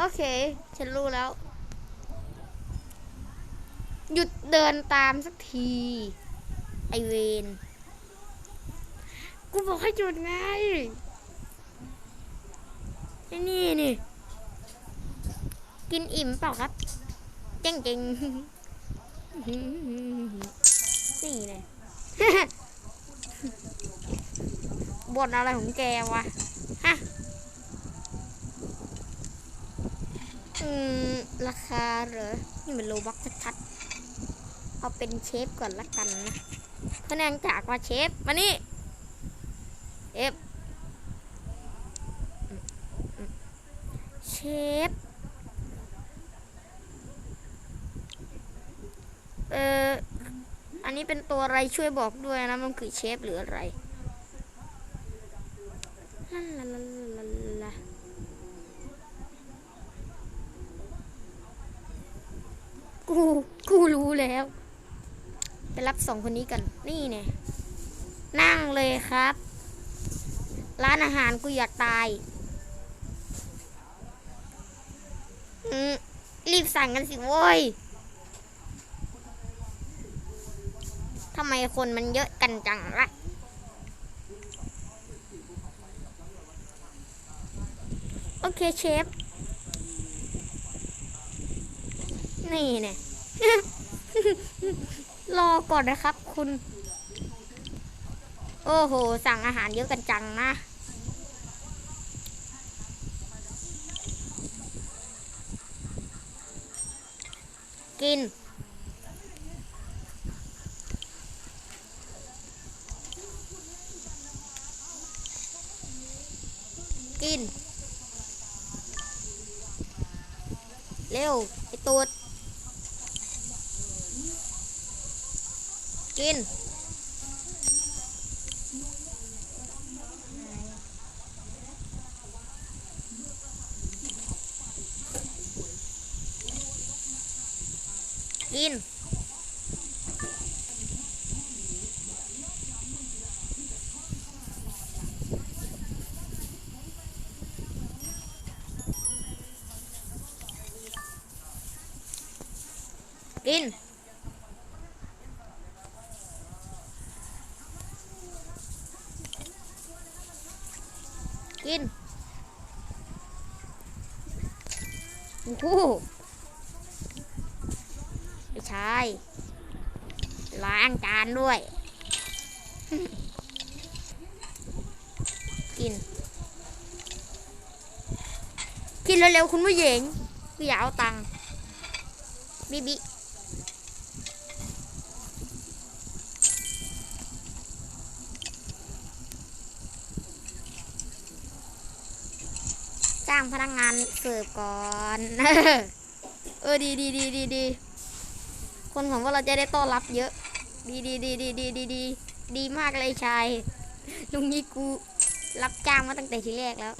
โอเค ฉันรู้แล้ว หยุดเดินตามสักที ไอเวนกูบอกให้หยุดไงไอนี่นี่ กินอิ่มเปล่าครับ เจ๋งเจริงนี่เลยบทอะไรของแกวะ อืม ราคาเหรอ นี่มันโลบักชัดๆ เอาเป็นเชฟก่อนละกันนะเพราะเนื่องจากว่าเชฟ มานี่เอฟเชฟ เอออันนี้เป็นตัวอะไรช่วยบอกด้วยนะ มันคือเชฟหรืออะไร กูกูรู้แล้ว ไปรับสองคนนี้กัน นี่เนี่ยนั่งเลยครับ ร้านอาหารกูอยากตายรีบสั่งกันสิโว้ยทำไมคนมันเยอะกันจังล่ะโอเคเชฟ นี่เนี่ย รอก่อนนะครับ คุณ โอ้โห สั่งอาหารเยอะกันจังนะ กิน กิน เร็ว ไอตูด กิน กินกิน กิน ผู้ไม่ใช่ล้างจานด้วย กิน กินเร็วๆคุณผู้หญิงกูอยากเอาตังค์บิบิางพนักงานเสิร์ฟก่อน เออดีดีดีดีดีคนของพวกเราจะได้ต้อนรับเยอะ ดีดีดีดีดีดีดีดีมากเลยชายลุงนี้กูรับจ้างมาตั้งแต่ทีแรกแล้ว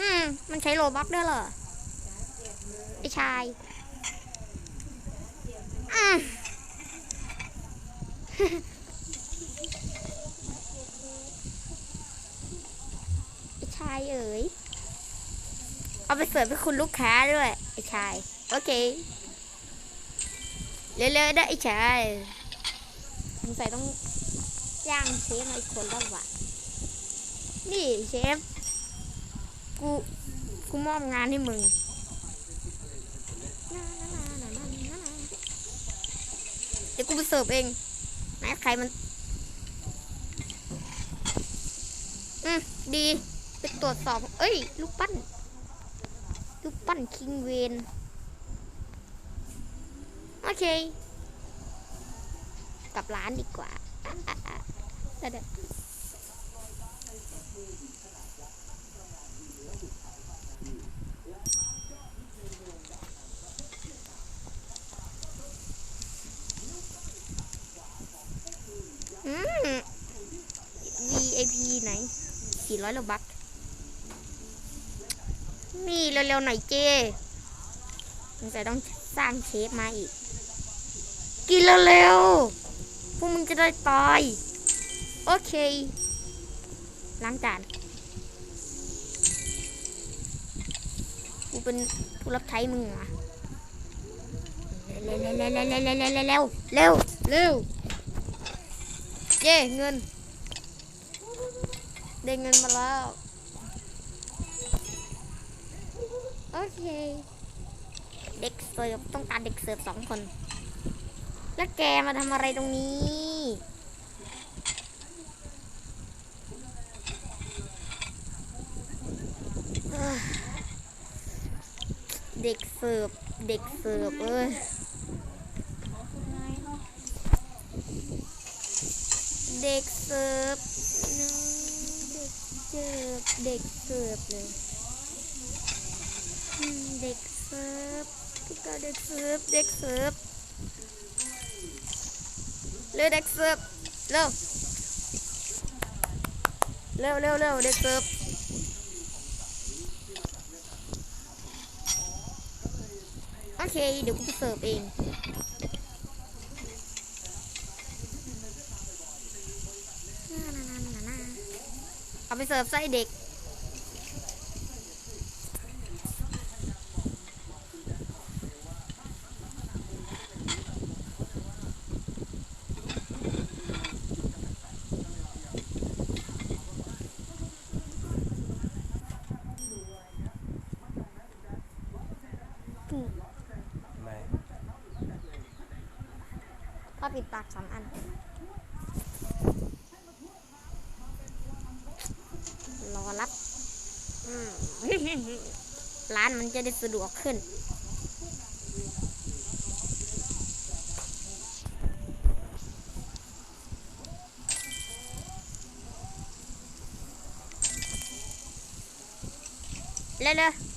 อืมมันใช้โลบักด้วยเหรอไอชายอืม ไอ้ชายเอ๋ยเอาไปเสิร์ฟให้คุณลูกค้าด้วย ไอ้ชาย โอเค เร็วๆได้ไอ้ชายสงสัยต้องย่างเชฟมาอีกคนแล้ววะนี่เชฟ กู กูมอบงานให้มึงเดี๋ยวกูไปเสิร์ฟเองไหนใครมัน อืม ดี ตรวจสอบ เอ้ย ลูกปั้น ลูกปั้นคิงเวนโอเค กลับร้านดีกว่าเดี๋ยวอืม VIP ไหนสี่ร้อยโลบัก นี่เร็วๆหน่อยเจมึงจะต้องสร้างเชฟมาอีก กินเร็วๆพวกมึงจะได้ตาย โอเคล้างจานกูเป็นผู้รับใช้มึงอะเร็วเร็วเร็วเร็เร็เงิน ได้เงินมาแล้ว เค เด็กเสิร์ฟต้องการเด็กเสิร์ฟสองคน แล้วแกมาทำอะไรตรงนี้ เด็กเสิร์ฟเด็กเสิร์ฟเอ้ยเด็กเสิร์ฟนะเด็กเสิร์ฟเด็กเสิร์ฟเลยอืมเด็กเสิร์ฟพี่ก็ เด็กเสิร์ฟเด็กเสิร์ฟเร็วเด็กเสิร์ฟเร็วเร็วเร็วเร็วเด็กเสิร์ฟโอเคเดี๋ยวกูไปเสิร์ฟเองเอาไปเสิร์ฟไส้เด็ก ไม่ พ่อ ปิดปากสองอัน รอรับร้านมันจะได้สะดวกขึ้น เร็วๆ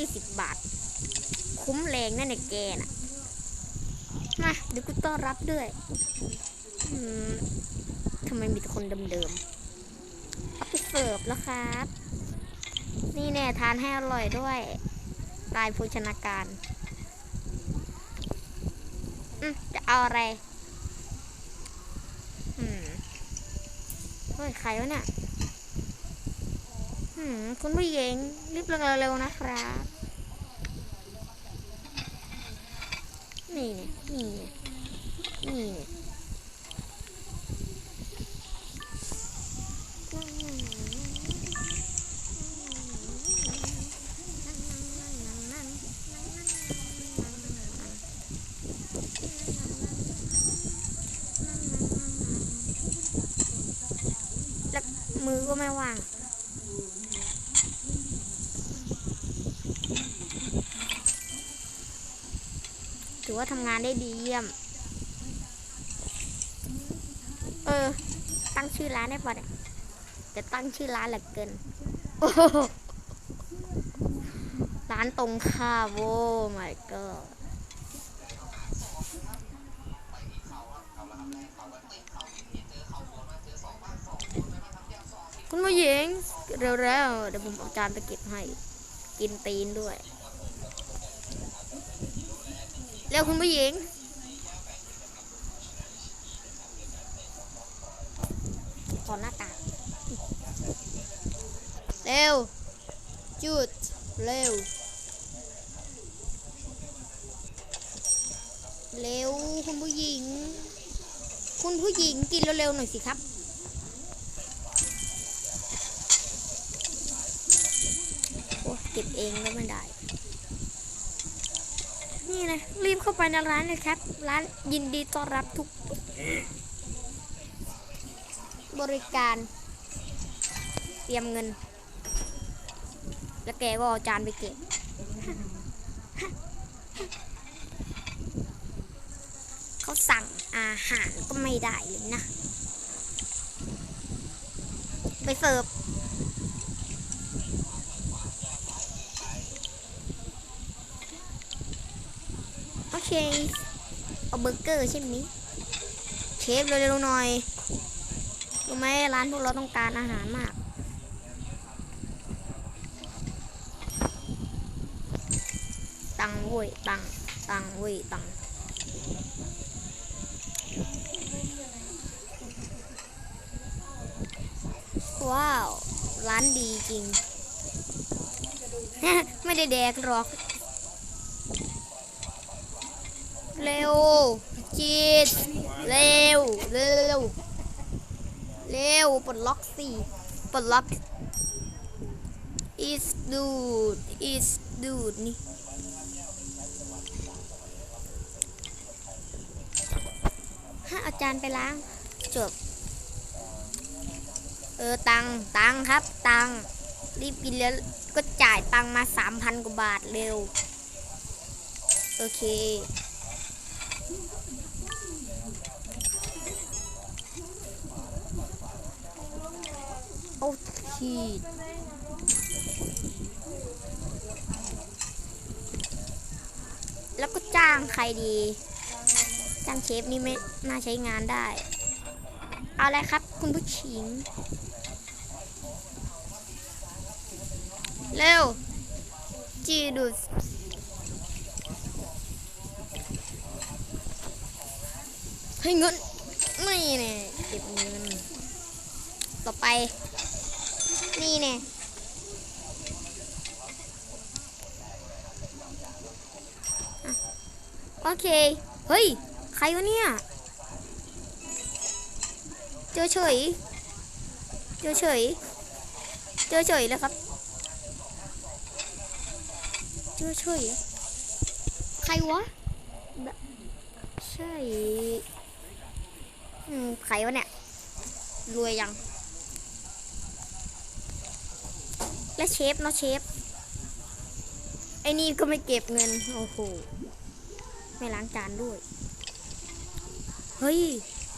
ยี่สิบบาท คุ้มแรงนั่นแหละแกน่ะ มาเดี๋ยวกูต้อนรับด้วยทำไมมีแต่คนเดิมๆเอาไปเสิร์ฟแล้วครับ นี่แน่ทานให้อร่อยด้วยลายโภชนาการอืมจะเอาอะไร อืมเฮ้ยใครวะเนี่ย คุณผู้หญิงรีบเร็วๆนะครับ นี่เนี่ยนี่เนี่ยนี่เนี่ยมือก็ไม่ว่าง ว่าทำงานได้ดีเยี่ยม เออ ตั้งชื่อร้านได้ปะเนี่ยจะตั้งชื่อร้านหลือเกิน ร้านตรงข้ามโว้ my god คุณผู้หญิงเร็วๆเดี๋ยวผมเอาจานไปเก็บให้ กินตีนด้วย เร็วคุณผู้หญิง ขอหน้ากาเร็ว จุด เร็ว เร็ว คุณผู้หญิง คุณผู้หญิงกินเร็วๆหน่อยสิครับโอ้เก็บเองก็ไม่ได้ นะรีบเข้าไปในร้านเลยครับ ร้านยินดีต้อนรับทุก บริการ เตรียมเงิน แล้วแกก็เอาจานไปเก็บเขาสั่งอาหารก็ไม่ได้เลยนะ ไปเสิร์ฟ โอเคเอาเบอร์เกอร์ใช่ไหมเชฟเร็วๆหน่อยรู้ไหมร้านพวกเราต้องการอาหารมาก ตังค์เว้ยตังตังค์เว้ยตังว้าว ร้านดีจริง ไม่ได้แดกหรอก เร็วจีดเร็ว เร็ว เร็ว ปลดล็อกสิปลดล็อก is dude is dude นี่ให้อาจารย์ไปล้าง จบ เออ ตัง ตังครับ ตัง รีบกินแล้วก็จ่ายตังมาสามพันกว่าบาทเร็ว โอเค ทีแล้วก็จ้างใครดี จ้างเชฟนี่ไม่น่าใช้งานได้ เอาอะไรครับ คุณผู้ชิง เร็ว จีดูสให้เงิน ไม่เนี่ยเก็บเงิน ต่อไป นี่เนี่ยโอเค เฮ้ย ใครวะเนี่ย เจอเฉย เจอเฉย เจอเฉยเลยครับ เจอเฉย ใครวะ ใช่ อืม ใครวะเนี่ย รวยยัง และเชฟเนาะเชฟไอ้นี่ก็ไม่เก็บเงิน โอ้โห ไม่ล้างจานด้วย เฮ้ย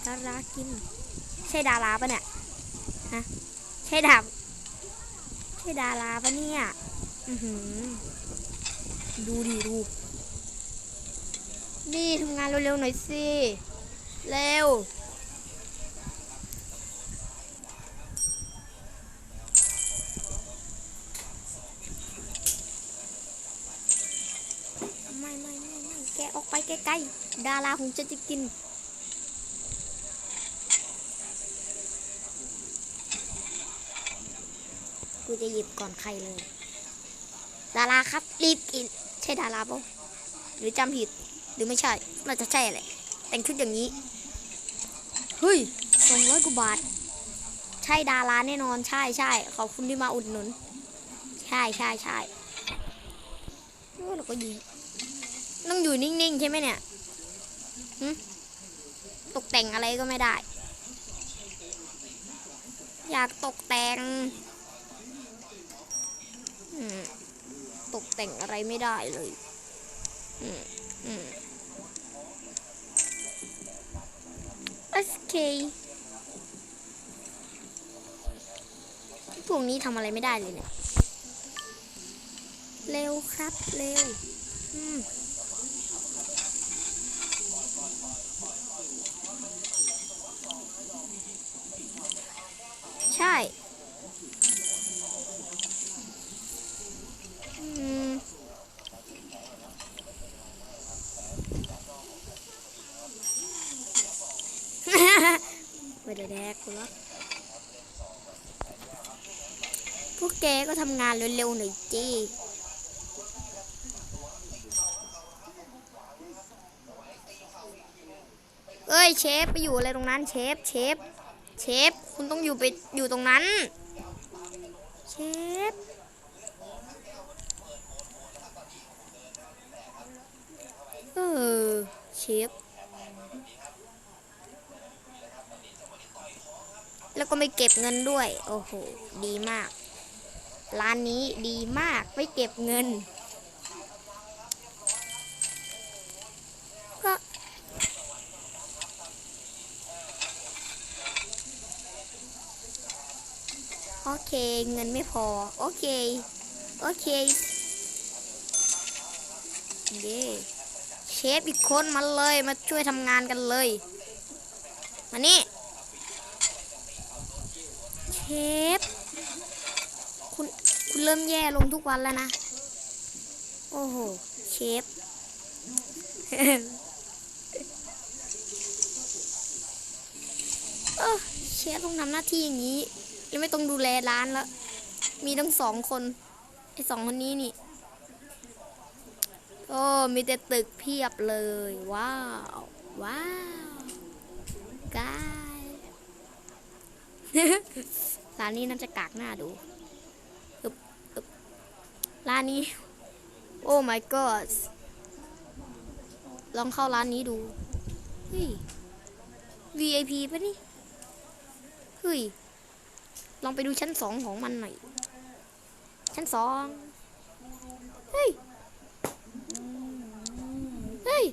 ดารากิน ใช่ดาราปะเนี่ย ฮะ ใช่ดาบใช่ดาราปะเนี่ย อือหือ ดูดิดู นี่ทำงานเร็วๆหน่อยสิ เร็ว ออกไปไกลๆ ดาราของฉันจะกิน กูจะหยิบก่อนใครเลย ดาราครับรีบกิน ใช่ดาราปะหรือจำผิด หรือไม่ใช่ น่าจะใช่แหละ แต่งชุดอย่างนี้ เฮ้ยสองร้อยกว่าบาท ใช่ดาราแน่นอน ใช่ใช่ขอบคุณที่มาอุดหนุน ใช่ใช่ใช่โอ้เราก็ยิง ต้องอยู่นิ่งๆ ใช่ไหมเนี่ยตกแต่งอะไรก็ไม่ได้ อยากตกแต่งตกแต่งอะไรไม่ได้เลยโอเคพวกนี้ทำอะไรไม่ได้เลยเนี่ย เร็วครับ เร็ว อืม ใช่ อืม ไม่ได้แดกกูหรอกพ ก็ทำงานเร็วๆหน่อยจีเอ้ยเชฟไปอยู่อะไรตรงนั้นเชฟเชฟเชฟคุณต้องอยู่ไปอยู่ตรงนั้นเชฟเออเชฟแล้วก็ไม่เก็บเงินด้วย โอ้โห ดีมาก ร้านนี้ดีมากไม่เก็บเงิน ก็โอเคเงินไม่พอ โอเค โอเคเย่เชฟอีกคนมาเลยมาช่วยทำงานกันเลย มานี่ เชฟ เริ่มแย่ลงทุกวันแล้วนะ โอ้โห เชฟ เออเชฟต้องทำหน้าที่อย่างนี้ แล้วไม่ต้องดูแลร้านแล้ว มีทั้งสองคน ไอสองคนนี้นี่ โอ้ มีแต่ตึกเพียบเลย ว้าว ว้าวกายร้านนี้น่าจะกากหน้าดู ร้านนี้ โอ้ my god ลองเข้าร้านนี้ดู เฮ้ย VIP ปะนี่ เฮ้ย ลองไปดูชั้นสองของมันหน่อย ชั้นสอง เฮ้ย เฮ้ย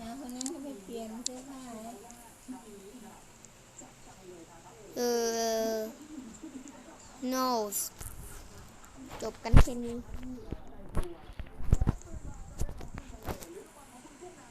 นะคนนั้นเขาไปเปลี่ยนเสื้อผ้าเออ no จบกันแค่นี้